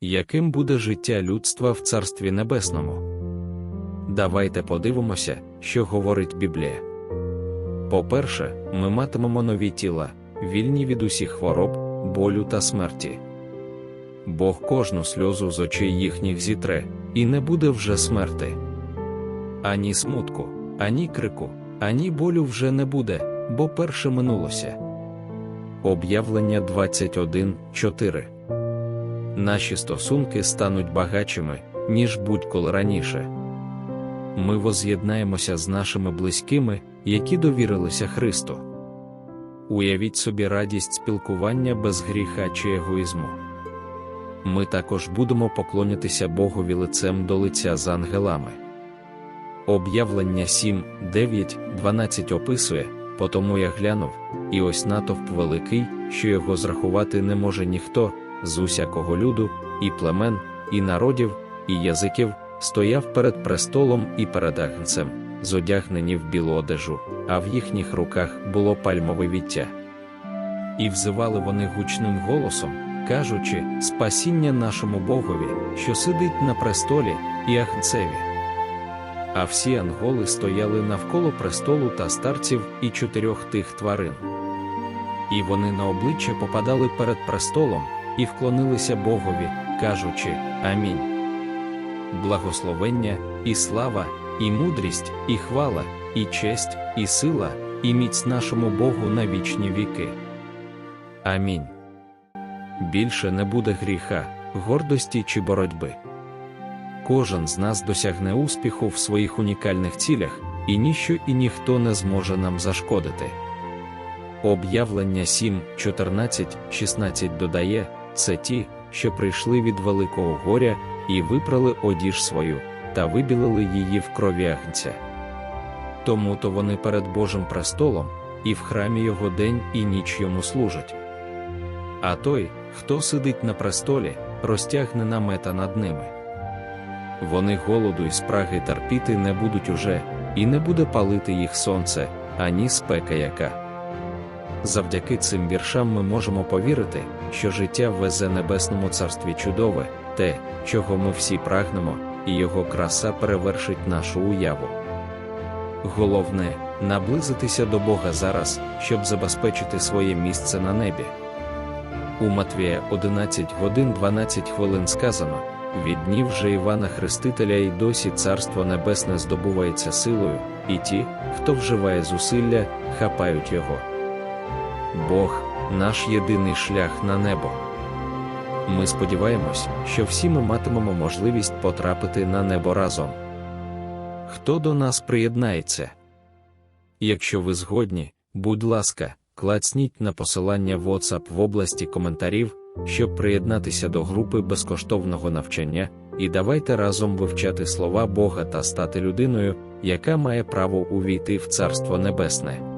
яким буде життя людства в Царстві Небесному. Давайте подивимося, що говорить Біблія. По-перше, ми матимемо нові тіла, вільні від усіх хвороб, болю та смерті. Бог кожну сльозу з очей їхніх зітре, і не буде вже смерти. Ані смутку, ані крику, ані болю вже не буде, бо перше минулося. Об'явлення 21.4 Наші стосунки стануть багатшими, ніж будь-коли раніше. Ми воз'єднаємося з нашими близькими, які довірилися Христу. Уявіть собі радість спілкування без гріха чи егоїзму. Ми також будемо поклонятися Богові лицем до лиця з ангелами. Об'явлення 7, 9, 12 описує, потому я глянув, і ось натовп великий, що його зрахувати не може ніхто, з усякого люду, і племен, і народів, і язиків, стояв перед престолом і перед агнцем, зодягнені в білу одежу, а в їхніх руках було пальмове віття. І взивали вони гучним голосом, кажучи, спасіння нашому Богові, що сидить на престолі, і агнцеві. А всі анголи стояли навколо престолу та старців і чотирьох тих тварин. І вони на обличчя попадали перед престолом і вклонилися Богові, кажучи Амінь. Благословення, і слава, і мудрість, і хвала, і честь, і сила, і міць нашому Богу на вічні віки. Амінь. Більше не буде гріха, гордості чи боротьби. Кожен з нас досягне успіху в своїх унікальних цілях, і ніщо і ніхто не зможе нам зашкодити. Об'явлення 7, 14, 16 додає це ті, що прийшли від великого горя і випрали одіж свою, та вибілили її в крові агнця. Тому то вони перед Божим престолом, і в храмі його день і ніч йому служать. А той, хто сидить на престолі, розтягне намета над ними. Вони голоду і спраги терпіти не будуть уже, і не буде палити їх сонце, ані спека яка. Завдяки цим віршам ми можемо повірити, що життя везе небесному царстві чудове, те, чого ми всі прагнемо, і його краса перевершить нашу уяву. Головне наблизитися до Бога зараз, щоб забезпечити своє місце на небі. У Матвія 11 годин 12 хвилин сказано від днів же Івана Хрестителя і досі Царство Небесне здобувається силою, і ті, хто вживає зусилля, хапають його. Бог наш єдиний шлях на небо. Ми сподіваємось, що всі ми матимемо можливість потрапити на небо разом. Хто до нас приєднається? Якщо ви згодні, будь ласка, клацніть на посилання WhatsApp в області коментарів, щоб приєднатися до групи безкоштовного навчання, і давайте разом вивчати слова Бога та стати людиною, яка має право увійти в Царство Небесне.